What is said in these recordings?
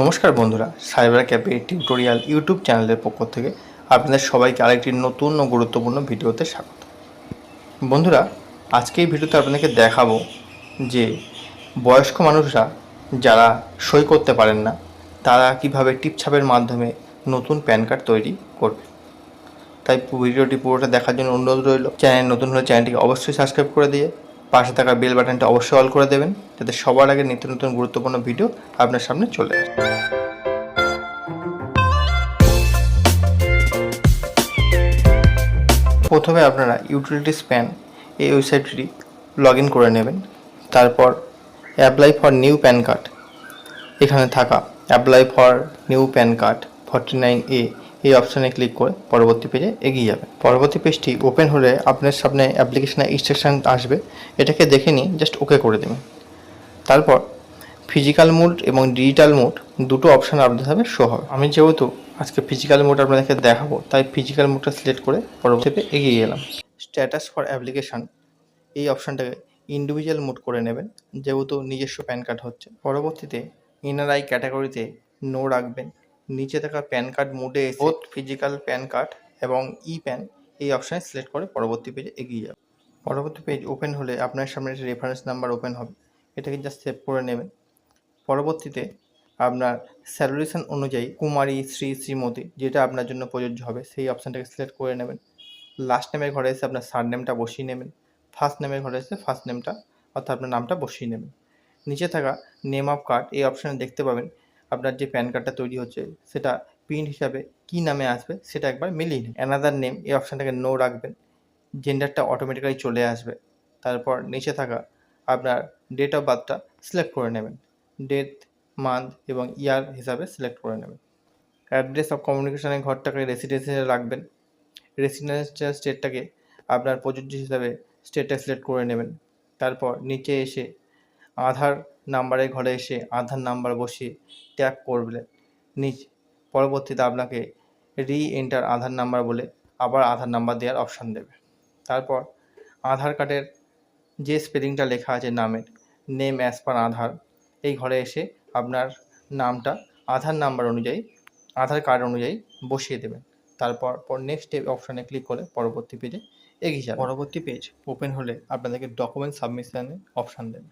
নমস্কার বন্ধুরা cyber cafe tutorial YouTube চ্যানেলের পক্ষ থেকে আপনাদের সবাইকে আরেকটি নতুন ও গুরুত্বপূর্ণ ভিডিওতে স্বাগত। বন্ধুরা, আজকে এই ভিডিওতে আপনাদেরকে দেখাবো যে বয়স্ক মানুষরা যারা সই করতে পারেন না, তারা কীভাবে টিপছাপের মাধ্যমে নতুন প্যান কার্ড তৈরি করবে। তাই ভিডিওটি পুরোটা দেখার জন্য অনুরোধ রইল। চ্যানেল নতুন হলে চ্যানেলটিকে অবশ্যই সাবস্ক্রাইব করে দিয়ে পাশে থাকা বেল বাটনটা অবশ্যই অল করে দেবেন, যাতে সবার আগে নিত্য নতুন গুরুত্বপূর্ণ ভিডিও আপনার সামনে চলে আসে। প্রথমে আপনারা ইউটিলিটি স্প্যান এই ওয়েবসাইটটি লগ ইন করে নেবেন, তারপর apply for new PAN card এখানে থাকা apply for new PAN card forty nine A এই অপশানে ক্লিক করে পরবর্তী পেজে এগিয়ে যাবেন। পরবর্তী পেজটি ওপেন হলে আপনার সামনে অ্যাপ্লিকেশনের ইনস্ট্রাকশন আসবে। এটাকে দেখে নিয়ে জাস্ট ওকে করে দেবেন। তারপর ফিজিক্যাল মোড এবং ডিজিটাল মোড দুটো অপশান আপনাদের সামনে শো হবে। আমি যেহেতু আজকে ফিজিক্যাল মোড আপনাদেরকে দেখাবো, তাই ফিজিক্যাল মোডটা সিলেক্ট করে পরবর্তীতে এগিয়ে গেলাম। স্ট্যাটাস ফর অ্যাপ্লিকেশান এই অপশানটাকে ইন্ডিভিজুয়াল মোড করে নেবেন, যেহেতু নিজস্ব প্যান কার্ড হচ্ছে। পরবর্তীতে এনআরআই ক্যাটাগরিতে নো রাখবেন। নিচে থাকা প্যান কার্ড মোডে বোথ ফিজিক্যাল প্যান কার্ড এবং ই প্যান এই অপশানে সিলেক্ট করে পরবর্তী পেজে এগিয়ে যাবে। পরবর্তী পেজ ওপেন হলে আপনার সামনে একটা রেফারেন্স নাম্বার ওপেন হবে। এটাকে জাস্ট সেভ করে নেবেন। পরবর্তীতে আপনার স্যালুরেশন অনুযায়ী কুমারী শ্রী শ্রীমতী যেটা আপনার জন্য প্রযোজ্য হবে সেই অপশানটাকে সিলেক্ট করে নেবেন। লাস্ট নেমের ঘরে এসে আপনার সার নেমটা বসিয়ে নেবেন। ফার্স্ট নেমের ঘরে এসে ফার্স্ট নেমটা অর্থাৎ আপনার নামটা বসিয়ে নেবেন। নিচে থাকা নেম অফ কার্ড এই অপশানে দেখতে পাবেন আপনার যে প্যান কার্ডটা তৈরি হচ্ছে, সেটা প্রিন্ট হিসাবে কী নামে আসবে সেটা একবার মিলিয়ে নিন। অ্যানাদার নেম এই অপশানটাকে নো রাখবেন। জেন্ডারটা অটোমেটিক্যালি চলে আসবে। তারপর নিচে থাকা আপনার ডেট অফ বার্থটা সিলেক্ট করে নেবেন। ডেট মান্থ এবং ইয়ার হিসাবে সিলেক্ট করে নেবেন। অ্যাড্রেস অফ কমিউনিকেশনের ঘরটাকে রেসিডেন্সিয়াল রাখবেন। রেসিডেন্সিয়াল স্টেটটাকে আপনার প্রযোজ্য হিসাবে স্টেটটা সিলেক্ট করে নেবেন। তারপর নিচে এসে আধার নাম্বারের ঘরে এসে আধার নাম্বার বসিয়ে ট্যাপ করবেন নিচ পরবর্তীতে আপনাকে রি এন্টার আধার নাম্বার বলে আবার আধার নাম্বার দেওয়ার অপশান দেবে। তারপর আধার কার্ডের যে স্পেলিংটা লেখা আছে নামের নেম অ্যাজ পার আধার, এই ঘরে এসে আপনার নামটা আধার নাম্বার অনুযায়ী, আধার কার্ড অনুযায়ী বসিয়ে দেবেন। তারপর পর নেক্সট অপশানে ক্লিক করে পরবর্তী পেজে এগিয়ে যাবে পরবর্তী পেজ ওপেন হলে আপনাদেরকে ডকুমেন্ট সাবমিশনের অপশান দেবে।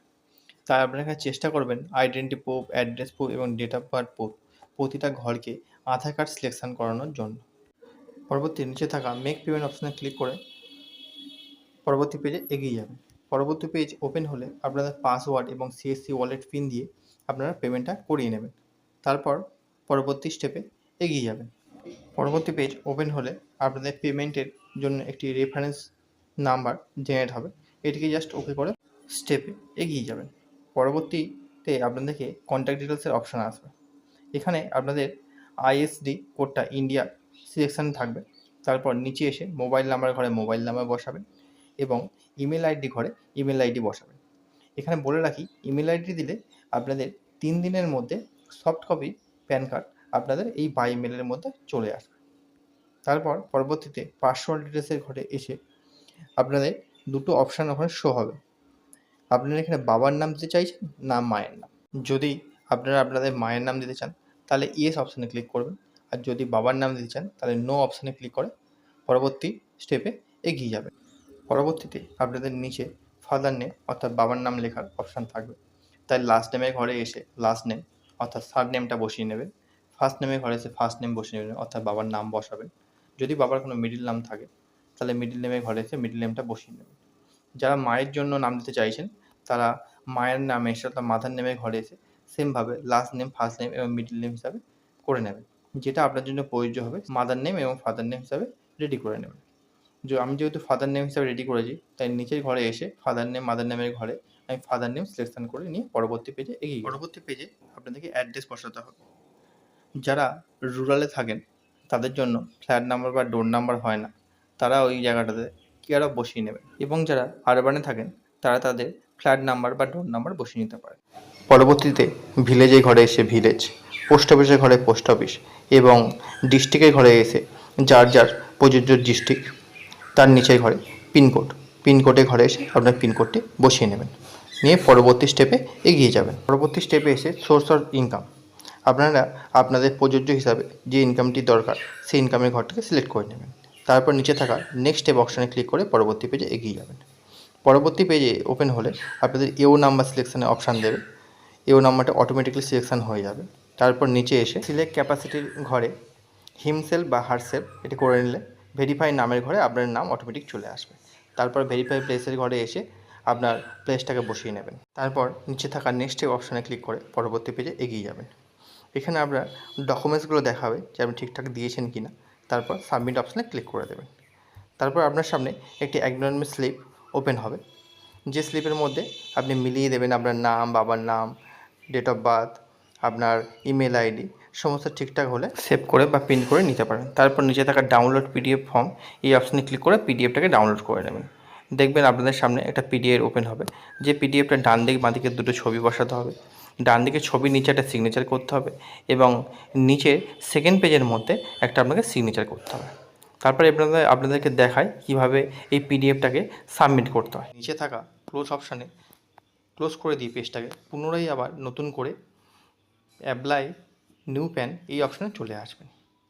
তাই আপনারা চেষ্টা করবেন আইডেন্টি প্রুফ অ্যাড্রেস প্রুফ এবং ডেট অফ বার্থ প্রুফ প্রতিটা ঘরকে আধার কার্ড সিলেকশন করানোর জন্য। পরবর্তী নিচে থাকা মেক পেমেন্ট অপশানে ক্লিক করে পরবর্তী পেজে এগিয়ে যাবেন। পরবর্তী পেজ ওপেন হলে আপনাদের পাসওয়ার্ড এবং সিএসসি ওয়ালেট পিন দিয়ে আপনারা পেমেন্টটা করিয়ে নেবেন। তারপর পরবর্তী স্টেপে এগিয়ে যাবেন। পরবর্তী পেজ ওপেন হলে আপনাদের পেমেন্টের জন্য একটি রেফারেন্স নাম্বার জেনারেট হবে। এটিকে জাস্ট ওকে করে স্টেপে এগিয়ে যাবেন। পরবর্তীতে আপনাদেরকে কন্ট্যাক্ট ডিটেলসের অপশান আসবে। এখানে আপনাদের আইএসডি কোডটা ইন্ডিয়া সিলেকশান থাকবে। তারপর নিচে এসে মোবাইল নাম্বার ঘরে মোবাইল নাম্বার বসাবেন এবং ইমেল আইডি ঘরে ইমেল আইডি বসাবেন এখানে বলে রাখি ইমেল আইডি দিলে আপনাদের তিন দিনের মধ্যে সফট কপি প্যান কার্ড আপনাদের এই বাই ইমেলের মধ্যে চলে আসবে। তারপর পরবর্তীতে পার্সোনাল ডিটেলসের ঘরে এসে আপনাদের দুটো অপশান ওখানে শো হবে। আপনারা এখানে বাবার নাম দিতে চাইছেন না মায়ের নাম? যদি আপনারা আপনাদের মায়ের নাম দিতে চান, তাহলে ইয়েস অপশানে ক্লিক করবেন। আর যদি বাবার নাম দিতে চান, তাহলে নো অপশানে ক্লিক করে পরবর্তী স্টেপে এগিয়ে যাবেন। পরবর্তীতে আপনাদের নিচে ফাদার নেম অর্থাৎ বাবার নাম লেখার অপশান থাকবে। তাই লাস্ট নেমের ঘরে এসে লাস্ট নেম অর্থাৎ থার্ড নেমটা বসিয়ে নেবেন। ফার্স্ট নেমের ঘরে এসে ফার্স্ট নেম বসিয়ে নেবেন, অর্থাৎ বাবার নাম বসাবেন। যদি বাবার কোনো মিডিল নাম থাকে, তাহলে মিডিল নেমের ঘরে এসে মিডিল নেমটা বসিয়ে নেবেন। যারা মায়ের জন্য নাম দিতে চাইছেন তারা মায়ের নামে এসে অর্থাৎ মাথার নেমের ঘরে এসে সেমভাবে লাস্ট নেম ফার্স্ট নেম এবং মিডিল নেম হিসাবে করে নেবেন। যেটা আপনার জন্য প্রযোজ্য হবে মাদার নেম এবং ফাদার নেম হিসাবে রেডি করে নেবেন। যে আমি যেহেতু ফাদার নেম হিসাবে রেডি করেছি তাই নিচের ঘরে এসে ফাদার নেম মাদার নেমের ঘরে আমি ফাদার নেম সিলেকশন করে নিয়ে পরবর্তী পেজে এগিয়ে পরবর্তী পেজে আপনাদেরকে অ্যাড্রেস বসাতে হবে। যারা রুরালে থাকেন তাদের জন্য ফ্ল্যাট নাম্বার বা ডোর নাম্বার হয় না। তারা ওই জায়গাটাতে কেয়ার অফ বসিয়ে নেবেন। এবং যারা আরবানে থাকেন তারা তাদের ফ্ল্যাট নাম্বার বা ডোর নাম্বার বসিয়ে নিতে পারে। পরবর্তীতে ভিলেজে ঘরে এসে ভিলেজ, পোস্ট অফিসের ঘরে পোস্ট অফিস এবং ডিস্ট্রিক্টের ঘরে এসে যার যার প্রযোজ্য ডিস্ট্রিক্ট, তার নিচের ঘরে পিনকোড পিনকোডের ঘরে এসে আপনার পিনকোডটি বসিয়ে নেবেন। নিয়ে পরবর্তী স্টেপে এগিয়ে যাবেন। পরবর্তী স্টেপে এসে সোর্স অফ ইনকাম আপনারা আপনাদের প্রযোজ্য হিসাবে যে ইনকামটি দরকার, সেই ইনকামের ঘরটাকে সিলেক্ট করে নেবেন। তারপর নিচে থাকা নেক্সট স্টেপ অপশানে ক্লিক করে পরবর্তী পেজে এগিয়ে যাবেন। পরবর্তী পেজে ওপেন হলে আপনাদের এও নাম্বার সিলেকশানে অপশান দেবে। এও নাম্বারটা অটোমেটিক্যালি সিলেকশান হয়ে যাবে। তারপর নিচে এসে সিলেক্ট ক্যাপাসিটির ঘরে হিমসেল বা হারসেল এটি করে নিলে ভেরিফাই নামের ঘরে আপনার নাম অটোমেটিক চলে আসবে। তারপর ভেরিফাই প্লেসের ঘরে এসে আপনার প্লেসটাকে বসিয়ে নেবেন। তারপর নিচে থাকা নেক্সট অপশানে ক্লিক করে পরবর্তী পেজে এগিয়ে যাবেন। এখানে আপনার ডকুমেন্টসগুলো দেখাবে যে আপনি ঠিকঠাক দিয়েছেন কি না তারপর সাবমিট অপশানে ক্লিক করে দেবেন। তারপর আপনার সামনে একটি অ্যাকনলেজমেন্ট স্লিপ ওপেন হবে। যে স্লিপের মধ্যে আপনি মিলিয়ে দেবেন আপনার নাম, বাবার নাম ডেট অফ বার্থ আপনার ইমেল আইডি সমস্ত ঠিকঠাক হলে সেভ করে বা প্রিন্ট করে নিতে পারেন। তারপর নিচে থাকা ডাউনলোড পিডিএফ ফর্ম এই অপশানে ক্লিক করে পিডিএফটাকে ডাউনলোড করে নেবেন। দেখবেন আপনাদের সামনে একটা পিডিএফ ওপেন হবে। যে পিডিএফটা ডান দিক, বাঁ দিকে দুটো ছবি বসাতে হবে। ডান দিকে ছবি নিচে একটা সিগনেচার করতে হবে এবং নিচে সেকেন্ড পেজের মধ্যে একটা আপনাকে সিগনেচার করতে হবে। তারপরে আপনাদের, আপনাদেরকে দেখায় কীভাবে এই পিডিএফটাকে সাবমিট করতে হয়। নিচে থাকা ক্লোজ অপশানে ক্লোজ করে দিই পেজটাকে পুনরায় আবার নতুন করে অ্যাপ্লাই নিউ প্যান এই অপশানে চলে আসবেন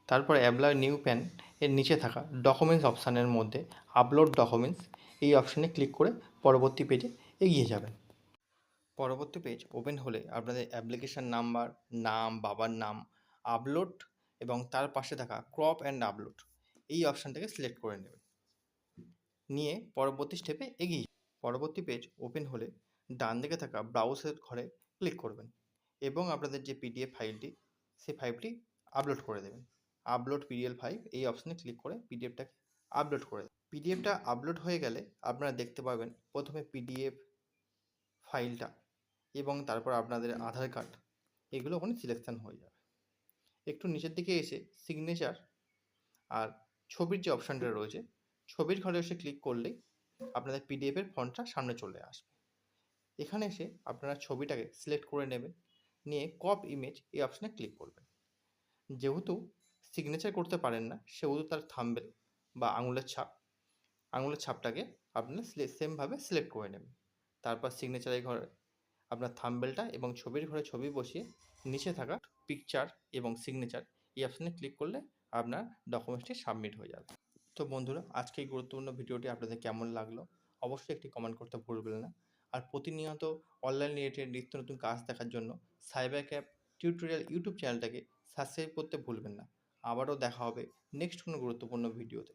তারপর অ্যাপ্লাই নিউ প্যান এর নিচে থাকা ডকুমেন্টস অপশানের মধ্যে আপলোড ডকুমেন্টস এই অপশানে ক্লিক করে পরবর্তী পেজে এগিয়ে যাবেন। পরবর্তী পেজ ওপেন হলে আপনাদের অ্যাপ্লিকেশান নাম্বার নাম, বাবার নাম আপলোড এবং তার পাশে থাকা ক্রপ অ্যান্ড আপলোড এই অপশানটাকে সিলেক্ট করে নেবেন। নিয়ে পরবর্তী স্টেপে এগিয়ে। পরবর্তী পেজ ওপেন হলে ডান দিকে থাকা ব্রাউজের ঘরে ক্লিক করবেন এবং আপনাদের যে পিডিএফ ফাইলটি সেই ফাইলটি আপলোড করে দেবেন। আপলোড পিডিএফ ফাইল এই অপশানে ক্লিক করে পিডিএফটাকে আপলোড করে দেবেন। পিডিএফটা আপলোড হয়ে গেলে আপনারা দেখতে পাবেন প্রথমে পিডিএফ ফাইলটা এবং তারপর আপনাদের আধার কার্ড এগুলো ওখানে সিলেকশান হয়ে যাবে। একটু নিচের দিকে এসে সিগনেচার আর ছবির যে অপশানটা রয়েছে, ছবির ঘরে এসে ক্লিক করলেই আপনাদের পিডিএফের ফন্টটা সামনে চলে আসবে। এখানে এসে আপনারা ছবিটাকে সিলেক্ট করে নেবেন, নিয়ে কপ ইমেজ এই অপশানে ক্লিক করবেন। যেহেতু সিগনেচার করতে পারেন না, সেহেতু তার থাম্বেল বা আঙুলের ছাপ, আঙুলের ছাপটাকে আপনারা সেমভাবে সিলেক্ট করে নেবেন। তারপর সিগনেচারের ঘরে, আপনার থাম্বেলটা এবং ছবির ঘরে ছবি বসিয়ে নিচে থাকা পিকচার এবং সিগনেচার এই অপশানে ক্লিক করলে আপনার ডকুমেন্টসটি সাবমিট হয়ে যাবে। তো বন্ধুরা, আজকে এই গুরুত্বপূর্ণ ভিডিওটি আপনাদের কেমন লাগল অবশ্যই একটি কমেন্ট করতে ভুলবেন না। আর প্রতিনিয়ত অনলাইন রিলেটেড নিত্য নতুন কাজ দেখার জন্য সাইবার ক্যাপ টিউটোরিয়াল ইউটিউব চ্যানেলটাকে সাবস্ক্রাইব করতে ভুলবেন না। আবারও দেখা হবে নেক্সট কোনো গুরুত্বপূর্ণ ভিডিওতে।